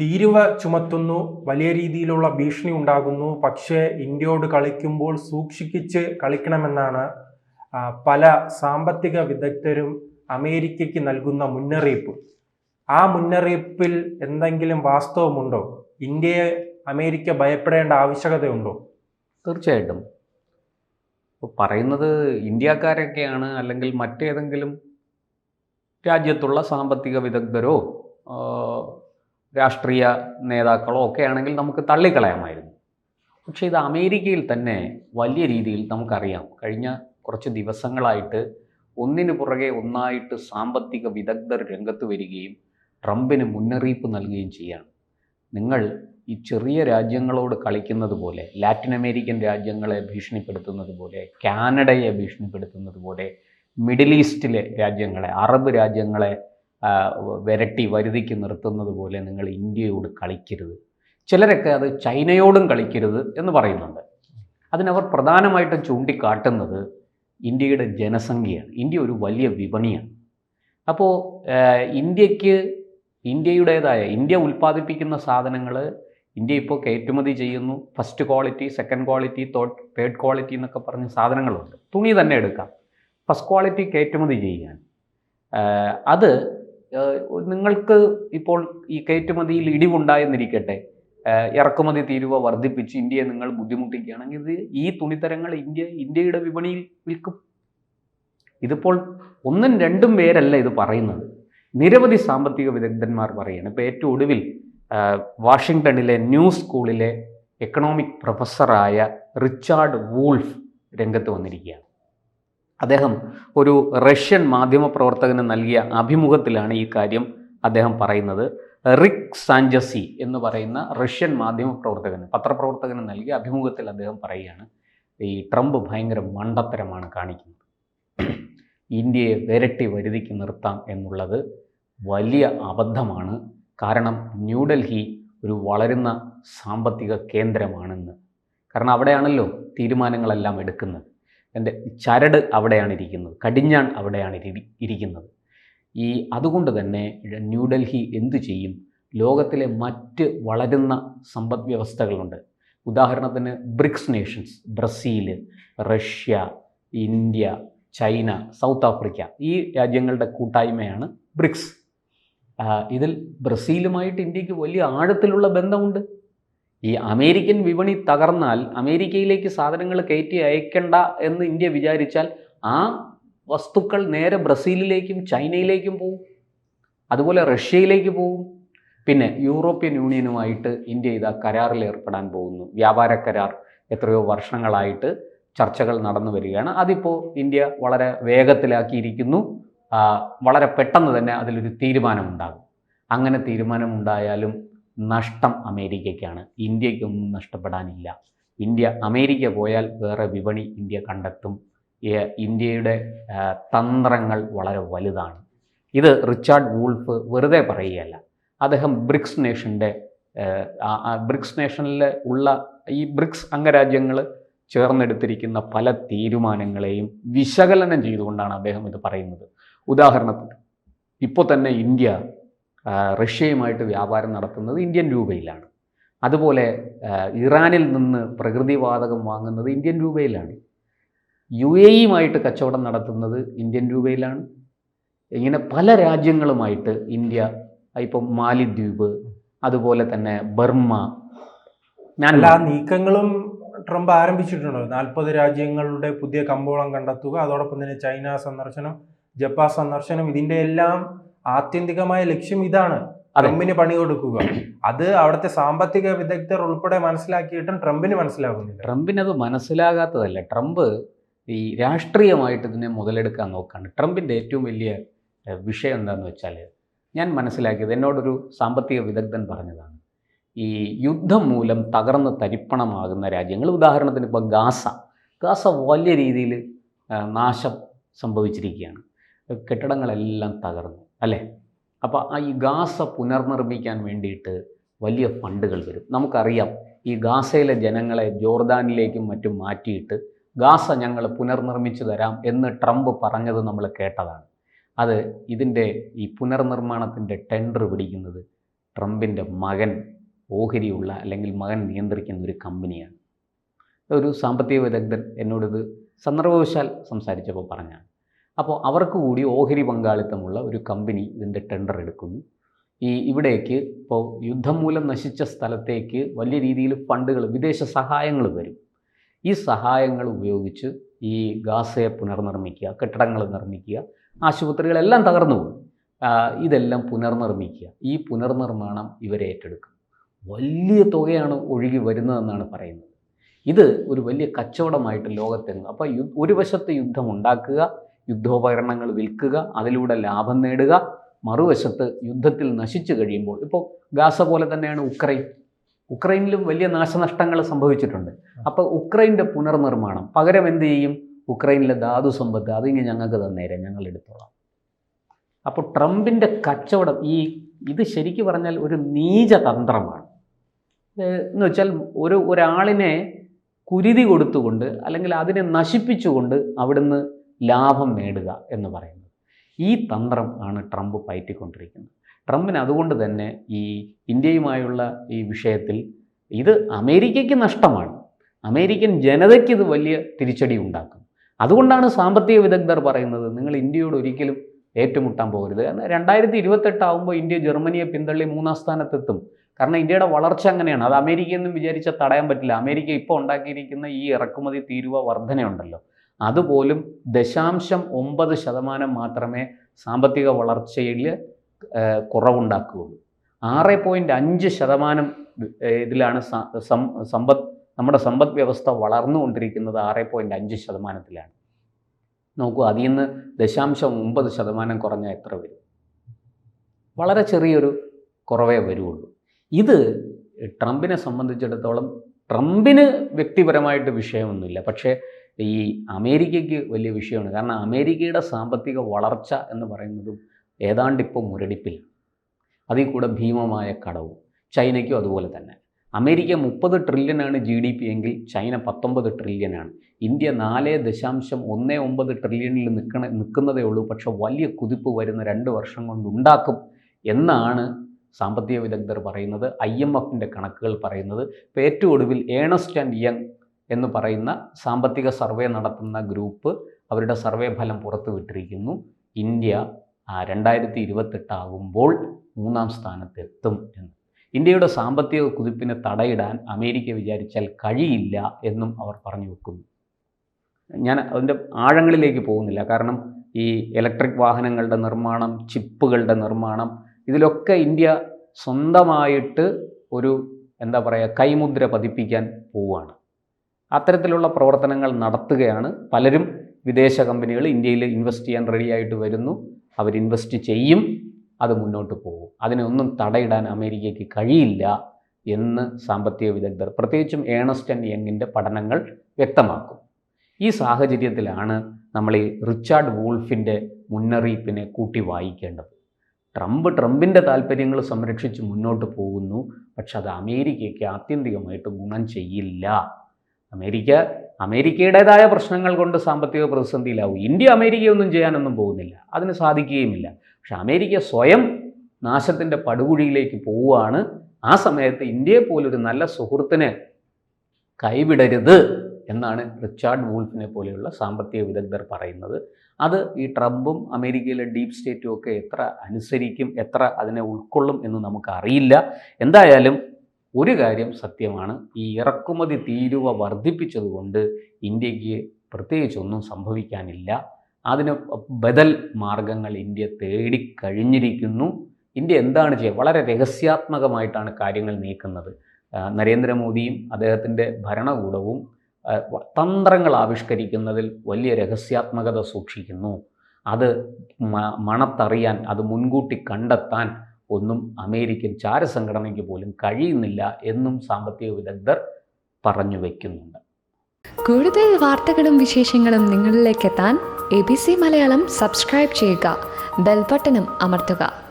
തീരുവ ചുമത്തുന്നു വലിയ രീതിയിലുള്ള ഭീഷണി ഉണ്ടാകുന്നു. പക്ഷേ ഇന്ത്യയോട് കളിക്കുമ്പോൾ സൂക്ഷിക്കിച്ച് കളിക്കണമെന്നാണ് പല സാമ്പത്തിക വിദഗ്ധരും അമേരിക്കയ്ക്ക് നൽകുന്ന മുന്നറിയിപ്പ്. ആ മുന്നറിയിപ്പിൽ എന്തെങ്കിലും വാസ്തവമുണ്ടോ? ഇന്ത്യയെ അമേരിക്ക ഭയപ്പെടേണ്ട ആവശ്യകതയുണ്ടോ? തീർച്ചയായിട്ടും. പറയുന്നത് ഇന്ത്യക്കാരൊക്കെയാണ് അല്ലെങ്കിൽ മറ്റേതെങ്കിലും രാജ്യത്തുള്ള സാമ്പത്തിക വിദഗ്ധരോ രാഷ്ട്രീയ നേതാക്കളോ ഒക്കെ ആണെങ്കിൽ നമുക്ക് തള്ളിക്കളയാമായിരുന്നു. പക്ഷേ ഇത് അമേരിക്കയിൽ തന്നെ വലിയ രീതിയിൽ നമുക്കറിയാം. കഴിഞ്ഞ കുറച്ച് ദിവസങ്ങളായിട്ട് ഒന്നിനു പുറകെ ഒന്നായിട്ട് സാമ്പത്തിക വിദഗ്ധർ രംഗത്ത് വരികയും ട്രംപിന് മുന്നറിയിപ്പ് നൽകുകയും ചെയ്യാണ്. നിങ്ങൾ ഈ ചെറിയ രാജ്യങ്ങളോട് കളിക്കുന്നത് പോലെ ലാറ്റിൻ അമേരിക്കൻ രാജ്യങ്ങളെ ഭീഷണിപ്പെടുത്തുന്നത് പോലെ കാനഡയെ ഭീഷണിപ്പെടുത്തുന്നത് പോലെ മിഡിൽ ഈസ്റ്റിലെ രാജ്യങ്ങളെ അറബ് രാജ്യങ്ങളെ വിരട്ടി വരുതിക്ക് നിർത്തുന്നത് പോലെ നിങ്ങൾ ഇന്ത്യയോട് കളിക്കരുത്. ചിലരൊക്കെ അത് ചൈനയോടും കളിക്കരുത് എന്ന് പറയുന്നുണ്ട്. അതിനവർ പ്രധാനമായിട്ടും ചൂണ്ടിക്കാട്ടുന്നത് ഇന്ത്യയുടെ ജനസംഖ്യയാണ്. ഇന്ത്യ ഒരു വലിയ വിപണിയാണ്. അപ്പോൾ ഇന്ത്യയ്ക്ക് ഇന്ത്യയുടേതായ ഇന്ത്യ ഉൽപ്പാദിപ്പിക്കുന്ന സാധനങ്ങൾ ഇന്ത്യ ഇപ്പോൾ കയറ്റുമതി ചെയ്യുന്നു. First quality second quality thought third quality എന്നൊക്കെ പറഞ്ഞ സാധനങ്ങളുണ്ട്. തുണി തന്നെ എടുക്കാം. ഫസ്റ്റ് ക്വാളിറ്റി കയറ്റുമതി ചെയ്യാൻ. അത് നിങ്ങൾക്ക് ഇപ്പോൾ ഈ കയറ്റുമതിയിൽ ഇടിവുണ്ടായെന്നിരിക്കട്ടെ ഇറക്കുമതി തീരുവ വർദ്ധിപ്പിച്ച് ഇന്ത്യയെ നിങ്ങൾ ബുദ്ധിമുട്ടിക്കുകയാണെങ്കിൽ ഇത് ഈ തുണിത്തരങ്ങൾ ഇന്ത്യ ഇന്ത്യയുടെ വിപണിയിൽ വിൽക്കും. ഇതിപ്പോൾ ഒന്നും രണ്ടും പേരല്ല ഇത് പറയുന്നത്. നിരവധി സാമ്പത്തിക വിദഗ്ധന്മാർ പറയുകയാണ്. ഇപ്പോൾ ഏറ്റവും ഒടുവിൽ വാഷിങ്ടണിലെ ന്യൂ സ്കൂളിലെ എക്കണോമിക് പ്രൊഫസറായ റിച്ചാർഡ് വൂൾഫ് രംഗത്ത് വന്നിരിക്കുകയാണ്. അദ്ദേഹം ഒരു റഷ്യൻ മാധ്യമപ്രവർത്തകന് നൽകിയ അഭിമുഖത്തിലാണ് ഈ കാര്യം അദ്ദേഹം പറയുന്നത്. റിക് സാഞ്ചസി എന്ന് പറയുന്ന റഷ്യൻ മാധ്യമപ്രവർത്തകന് പത്രപ്രവർത്തകന് നൽകിയ അഭിമുഖത്തിൽ അദ്ദേഹം പറയുകയാണ് ഈ ട്രംപ് ഭയങ്കര മണ്ടത്തരമാണ് കാണിക്കുന്നത്. ഇന്ത്യയെ വിരട്ടി വരുതിക്ക് നിർത്താം എന്നുള്ളത് വലിയ അബദ്ധമാണ്. കാരണം ന്യൂഡൽഹി ഒരു വളരുന്ന സാമ്പത്തിക കേന്ദ്രമാണെന്ന്. കാരണം അവിടെയാണല്ലോ തീരുമാനങ്ങളെല്ലാം എടുക്കുന്നത്. എന്റെ ചരട് അവിടെയാണ് ഇരിക്കുന്നത് കടിഞ്ഞാൺ അവിടെയാണ് ഇരി- ഇരിക്കുന്നത്. ഈ അതുകൊണ്ട് തന്നെ ന്യൂഡൽഹി എന്തു ചെയ്യും? ലോകത്തിലെ മറ്റ് വളരുന്ന സമ്പദ് വ്യവസ്ഥകളുണ്ട് ഉദാഹരണത്തിന് BRICS nations Brazil Russia India China South Africa ഈ രാജ്യങ്ങളുടെ കൂട്ടായ്മയാണ് ബ്രിക്സ്. ഇതിൽ ബ്രസീലുമായിട്ട് ഇന്ത്യയ്ക്ക് വലിയ ആഴത്തിലുള്ള ബന്ധമുണ്ട്. ഈ അമേരിക്കൻ വിപണി തകർന്നാൽ അമേരിക്കയിലേക്ക് സാധനങ്ങൾ കയറ്റി അയക്കണ്ട എന്ന് ഇന്ത്യ വിചാരിച്ചാൽ ആ വസ്തുക്കൾ നേരെ ബ്രസീലിലേക്കും ചൈനയിലേക്കും പോവും. അതുപോലെ റഷ്യയിലേക്ക് പോവും. പിന്നെ യൂറോപ്യൻ യൂണിയനുമായിട്ട് ഇന്ത്യ ഇതാ കരാറിൽ ഏർപ്പെടാൻ പോകുന്നു. വ്യാപാര കരാർ എത്രയോ വർഷങ്ങളായിട്ട് ചർച്ചകൾ നടന്നു വരികയാണ്. അതിപ്പോൾ ഇന്ത്യ വളരെ വേഗത്തിലാക്കിയിരിക്കുന്നു. വളരെ പെട്ടെന്ന് തന്നെ അതിലൊരു തീരുമാനമുണ്ടാകും. അങ്ങനെ തീരുമാനമുണ്ടായാലും നഷ്ടം അമേരിക്കയ്ക്കാണ്. ഇന്ത്യക്കൊന്നും നഷ്ടപ്പെടാനില്ല. ഇന്ത്യ അമേരിക്ക പോയാൽ വേറെ വിപണി ഇന്ത്യ കണ്ടെത്തും. ഇന്ത്യയുടെ തന്ത്രങ്ങൾ വളരെ വലുതാണ്. ഇത് റിച്ചാർഡ് വൂൾഫ് വെറുതെ പറയുകയല്ല. അദ്ദേഹം ബ്രിക്സ് നേഷന്റെ ബ്രിക്സ് നേഷനിൽ ഉള്ള ഈ ബ്രിക്സ് അംഗരാജ്യങ്ങൾ ചേർന്നെടുത്തിരിക്കുന്ന പല തീരുമാനങ്ങളെയും വിശകലനം ചെയ്തുകൊണ്ടാണ് അദ്ദേഹം ഇത് പറയുന്നത്. ഉദാഹരണത്തിന് ഇപ്പോൾ തന്നെ ഇന്ത്യ റഷ്യയുമായിട്ട് വ്യാപാരം നടത്തുന്നത് ഇന്ത്യൻ രൂപയിലാണ്. അതുപോലെ ഇറാനിൽ നിന്ന് പ്രകൃതിവാതകം വാങ്ങുന്നത് ഇന്ത്യൻ രൂപയിലാണ്. യു എ ഇയുമായിട്ട് കച്ചവടം നടത്തുന്നത് ഇന്ത്യൻ രൂപയിലാണ്. ഇങ്ങനെ പല രാജ്യങ്ങളുമായിട്ട് ഇന്ത്യ ഇപ്പം മാലിദ്വീപ് അതുപോലെ തന്നെ ബർമ്മ അല്ല നീക്കങ്ങളും ട്രംപ് ആരംഭിച്ചിട്ടുണ്ടോ? നാൽപ്പത് രാജ്യങ്ങളുടെ പുതിയ കമ്പോളം കണ്ടെത്തുക അതോടൊപ്പം തന്നെ ചൈന സന്ദർശനം ജപ്പാൻ സന്ദർശനം ഇതിന്റെ എല്ലാം ആത്യന്തികമായ ലക്ഷ്യം ഇതാണ്. ട്രംപിന് പണി കൊടുക്കുക. അത് അവിടുത്തെ സാമ്പത്തിക വിദഗ്ധർ ഉൾപ്പെടെ മനസ്സിലാക്കിയിട്ടും ട്രംപിന് മനസ്സിലാകുന്നില്ല. ട്രംപിന് അത് മനസ്സിലാകാത്തതല്ല. ട്രംപ് ഈ രാഷ്ട്രീയമായിട്ട് ഇതിനെ മുതലെടുക്കാൻ നോക്കുകയാണ് ട്രംപിന്റെ ഏറ്റവും വലിയ വിഷയം എന്താണെന്ന് വെച്ചാൽ ഞാൻ മനസ്സിലാക്കിയത് എന്നോടൊരു സാമ്പത്തിക വിദഗ്ധൻ പറഞ്ഞതാണ്. ഈ യുദ്ധം മൂലം തകർന്ന് തരിപ്പണമാകുന്ന രാജ്യങ്ങൾ ഉദാഹരണത്തിന് ഇപ്പോൾ ഗാസ. ഗാസ വലിയ രീതിയിൽ നാശം സംഭവിച്ചിരിക്കുകയാണ്. കെട്ടിടങ്ങളെല്ലാം തകർന്നു. അല്ലേ? അപ്പോൾ ആ ഈ ഗാസ പുനർനിർമ്മിക്കാൻ വേണ്ടിയിട്ട് വലിയ ഫണ്ടുകൾ വരും. നമുക്കറിയാം ഈ ഗാസയിലെ ജനങ്ങളെ ജോർദാനിലേക്കും മറ്റും മാറ്റിയിട്ട് ഗാസ ഞങ്ങൾ പുനർനിർമ്മിച്ചു തരാം എന്ന് ട്രംപ് പറഞ്ഞത് നമ്മൾ കേട്ടതാണ്. അത് ഇതിന്റെ ഈ പുനർനിർമ്മാണത്തിന്റെ ടെൻഡർ പിടിക്കുന്നത് ട്രംപിന്റെ മകൻ ഓഹരിയുള്ള അല്ലെങ്കിൽ മകൻ നിയന്ത്രിക്കുന്ന ഒരു കമ്പനിയാണ്. ഒരു സാമ്പത്തിക വിദഗ്ധൻ എന്നോടിത് സന്ദർഭവശാൽ സംസാരിച്ചപ്പോൾ പറഞ്ഞാണ്. അപ്പോൾ അവർക്ക് കൂടി ഓഹരി പങ്കാളിത്തമുള്ള ഒരു കമ്പനി ഇതിന്റെ ടെൻഡർ എടുക്കുന്നു. ഈ ഇവിടേക്ക് ഇപ്പോൾ യുദ്ധം മൂലം നശിച്ച സ്ഥലത്തേക്ക് വലിയ രീതിയിൽ ഫണ്ടുകൾ വിദേശ സഹായങ്ങൾ വരും. ഈ സഹായങ്ങൾ ഉപയോഗിച്ച് ഈ ഗാസയെ പുനർനിർമ്മിക്കുക കെട്ടിടങ്ങൾ നിർമ്മിക്കുക ആശുപത്രികളെല്ലാം തകർന്നു പോകും ഇതെല്ലാം പുനർനിർമ്മിക്കുക. ഈ പുനർനിർമ്മാണം ഇവരെ ഏറ്റെടുക്കും വലിയ തുകയാണ് ഒഴുകി വരുന്നതെന്നാണ് പറയുന്നത്. ഇത് ഒരു വലിയ കച്ചവടമായിട്ട് ലോകത്തെങ്ങും അപ്പോൾ ഒരു വശത്ത് യുദ്ധം ഉണ്ടാക്കുക യുദ്ധോപകരണങ്ങൾ വിൽക്കുക അതിലൂടെ ലാഭം നേടുക മറുവശത്ത് യുദ്ധത്തിൽ നശിച്ചു കഴിയുമ്പോൾ ഇപ്പോൾ ഗാസ പോലെ തന്നെയാണ് ഉക്രൈൻ. ഉക്രൈനിലും വലിയ നാശനഷ്ടങ്ങൾ സംഭവിച്ചിട്ടുണ്ട്. അപ്പോൾ ഉക്രൈന്റെ പുനർനിർമ്മാണം പകരം എന്ത് ചെയ്യും? ഉക്രൈനിലെ ധാതു സമ്പത്ത് അതിങ്ങ് ഞങ്ങൾക്ക് തന്നേരെ ഞങ്ങൾ എടുത്തോളാം. അപ്പോൾ ട്രംപിന്റെ കച്ചവടം ഈ ഇത് ശരിക്ക് പറഞ്ഞാൽ ഒരു നീചതന്ത്രമാണ് തന്ത്രമാണ്. എന്ന് വെച്ചാൽ ഒരു ഒരാളിനെ കുരുതി കൊടുത്തുകൊണ്ട് അല്ലെങ്കിൽ അതിനെ നശിപ്പിച്ചുകൊണ്ട് അവിടുന്ന് ലാഭം നേടുക എന്ന് പറയുന്നത്. ഈ തന്ത്രം ആണ് ട്രംപ് പയറ്റിക്കൊണ്ടിരിക്കുന്നത്. ട്രംപിന് അതുകൊണ്ട് തന്നെ ഈ ഇന്ത്യയുമായുള്ള ഈ വിഷയത്തിൽ ഇത് അമേരിക്കയ്ക്ക് നഷ്ടമാണ്. അമേരിക്കൻ ജനതയ്ക്ക് ഇത് വലിയ തിരിച്ചടി ഉണ്ടാക്കും. അതുകൊണ്ടാണ് സാമ്പത്തിക വിദഗ്ധർ പറയുന്നത് നിങ്ങൾ ഇന്ത്യയോട് ഒരിക്കലും ഏറ്റുമുട്ടാൻ പോകരുത്. കാരണം രണ്ടായിരത്തി ഇരുപത്തെട്ടാവുമ്പോൾ ഇന്ത്യ ജർമ്മനിയെ പിന്തള്ളി മൂന്നാം സ്ഥാനത്തെത്തും. കാരണം ഇന്ത്യയുടെ വളർച്ച അങ്ങനെയാണ്. അത് അമേരിക്കയെന്നും വിചാരിച്ചാൽ തടയാൻ പറ്റില്ല. അമേരിക്ക ഇപ്പോൾ ഉണ്ടാക്കിയിരിക്കുന്ന ഈ ഇറക്കുമതി തീരുവ വർധനയുണ്ടല്ലോ. അതുപോലും ദശാംശം ഒമ്പത് ശതമാനം മാത്രമേ സാമ്പത്തിക വളർച്ചയിൽ കുറവുണ്ടാക്കുകയുള്ളൂ. ആറ് പോയിന്റ് അഞ്ച് ശതമാനം ഇതിലാണ് സമ്പദ് നമ്മുടെ സമ്പദ് വ്യവസ്ഥ വളർന്നുകൊണ്ടിരിക്കുന്നത് ആറ് പോയിന്റ് അഞ്ച് ശതമാനത്തിലാണ്. നോക്കൂ അതിൽ നിന്ന് ദശാംശം ഒമ്പത് ശതമാനം കുറഞ്ഞാൽ എത്ര വരും? വളരെ ചെറിയൊരു കുറവേ വരുള്ളൂ ഇത് ട്രംപിനെ സംബന്ധിച്ചിടത്തോളം ട്രംപിന് വ്യക്തിപരമായിട്ട് വിഷയമൊന്നുമില്ല. പക്ഷേ ഈ അമേരിക്കയ്ക്ക് വലിയ വിഷയമാണ്. കാരണം അമേരിക്കയുടെ സാമ്പത്തിക വളർച്ച എന്ന് പറയുന്നതും ഏതാണ്ട് ഇപ്പോൾ മുരടിപ്പിലാണ് അതിൽ കൂടെ ഭീമമായ കടവും. ചൈനയ്ക്കും അതുപോലെ തന്നെ. അമേരിക്ക മുപ്പത് ട്രില്യനാണ് ജി ഡി പി എങ്കിൽ ചൈന പത്തൊമ്പത് ട്രില്യനാണ്. ഇന്ത്യ നാല് ദശാംശം ഒന്ന് ഒമ്പത് ട്രില്യണിൽ നിൽക്കണ നിൽക്കുന്നതേ ഉള്ളൂ. പക്ഷെ വലിയ കുതിപ്പ് വരുന്ന രണ്ട് വർഷം കൊണ്ട് ഉണ്ടാക്കും എന്നാണ് സാമ്പത്തിക വിദഗ്ധർ പറയുന്നത്. ഐ എം എഫിന്റെ കണക്കുകൾ പറയുന്നത്. ഇപ്പോൾ ഏറ്റവും ഒടുവിൽ ഏണസ്റ്റ് ആൻഡ് യങ് എന്ന് പറയുന്ന സാമ്പത്തിക സർവേ നടത്തുന്ന ഗ്രൂപ്പ് അവരുടെ സർവേ ഫലം പുറത്തുവിട്ടിരിക്കുന്നു ഇന്ത്യ രണ്ടായിരത്തി ഇരുപത്തെട്ടാകുമ്പോൾ മൂന്നാം സ്ഥാനത്തെത്തും എന്ന്. ഇന്ത്യയുടെ സാമ്പത്തിക കുതിപ്പിന് തടയിടാൻ അമേരിക്ക വിചാരിച്ചാൽ കഴിയില്ല എന്നും അവർ പറഞ്ഞു വെക്കുന്നു. ഞാൻ അതിന്റെ ആഴങ്ങളിലേക്ക് പോകുന്നില്ല. കാരണം ഈ ഇലക്ട്രിക് വാഹനങ്ങളുടെ നിർമ്മാണം ചിപ്പുകളുടെ നിർമ്മാണം ഇതിലൊക്കെ ഇന്ത്യ സ്വന്തമായിട്ട് ഒരു എന്താ പറയുക കൈമുദ്ര പതിപ്പിക്കാൻ പോവുകയാണ് അത്തരത്തിലുള്ള പ്രവർത്തനങ്ങൾ നടത്തുകയാണ്. പലരും വിദേശ കമ്പനികൾ ഇന്ത്യയിൽ ഇൻവെസ്റ്റ് ചെയ്യാൻ റെഡിയായിട്ട് വരുന്നു. അവർ ഇൻവെസ്റ്റ് ചെയ്യും. അത് മുന്നോട്ട് പോകും. അതിനൊന്നും തടയിടാൻ അമേരിക്കയ്ക്ക് കഴിയില്ല എന്ന് സാമ്പത്തിക വിദഗ്ധർ പ്രത്യേകിച്ചും ഏണസ്റ്റ് ആൻഡ് യങ്ങിന്റെ പഠനങ്ങൾ വ്യക്തമാക്കും. ഈ സാഹചര്യത്തിലാണ് നമ്മൾ ഈ റിച്ചാർഡ് വൂൾഫിന്റെ മുന്നറിയിപ്പിനെ കൂട്ടി വായിക്കേണ്ടത്. ട്രംപ് ട്രംപിന്റെ താല്പര്യങ്ങൾ സംരക്ഷിച്ച് മുന്നോട്ട് പോകുന്നു. പക്ഷെ അത് അമേരിക്കയ്ക്ക് ആത്യന്തികമായിട്ട് ഗുണം ചെയ്യില്ല. അമേരിക്ക അമേരിക്കയുടേതായ പ്രശ്നങ്ങൾ കൊണ്ട് സാമ്പത്തിക പ്രതിസന്ധിയിലാവും. ഇന്ത്യ അമേരിക്കയൊന്നും ചെയ്യാനൊന്നും പോകുന്നില്ല. അതിന് സാധിക്കുകയുമില്ല. പക്ഷെ അമേരിക്ക സ്വയം നാശത്തിന്റെ പടുകുഴിയിലേക്ക് പോവുകയാണ്. ആ സമയത്ത് ഇന്ത്യയെ പോലൊരു നല്ല സുഹൃത്തിനെ കൈവിടരുത് എന്നാണ് റിച്ചാർഡ് വൂൾഫിനെ പോലെയുള്ള സാമ്പത്തിക വിദഗ്ധർ പറയുന്നത്. അത് ഈ ട്രംപും അമേരിക്കയിലെ ഡീപ് സ്റ്റേറ്റും ഒക്കെ എത്ര അനുസരിക്കും എത്ര അതിനെ ഉൾക്കൊള്ളും എന്ന് നമുക്കറിയില്ല. എന്തായാലും ഒരു കാര്യം സത്യമാണ്. ഈ ഇറക്കുമതി തീരുവ വർദ്ധിപ്പിച്ചതുകൊണ്ട് ഇന്ത്യയ്ക്ക് പ്രത്യേകിച്ചൊന്നും സംഭവിക്കാനില്ല. അതിന് ബദൽ മാർഗങ്ങൾ ഇന്ത്യ തേടിക്കഴിഞ്ഞിരിക്കുന്നു ഇന്ത്യ എന്താണ് ചെയ്യുക? വളരെ രഹസ്യാത്മകമായിട്ടാണ് കാര്യങ്ങൾ നീക്കുന്നത്. നരേന്ദ്രമോദിയും അദ്ദേഹത്തിന്റെ ഭരണകൂടവും തന്ത്രങ്ങൾ ആവിഷ്കരിക്കുന്നതിൽ വലിയ രഹസ്യാത്മകത സൂക്ഷിക്കുന്നു. അത് മണത്തറിയാൻ അത് മുൻകൂട്ടി കണ്ടെത്താൻ ഒന്നും അമേരിക്കൻ ചാരസംഘടനയ്ക്ക് പോലും കഴിയുന്നില്ല എന്നും സാമ്പത്തിക വിദഗ്ധർ പറഞ്ഞു വയ്ക്കുന്നുണ്ട് കൂടുതൽ വാർത്തകളും വിശേഷങ്ങളും നിങ്ങളിലേക്ക് എത്താൻ A B C Malayalam subscribe ചെയ്യുക ബെൽബട്ടനും അമർത്തുക.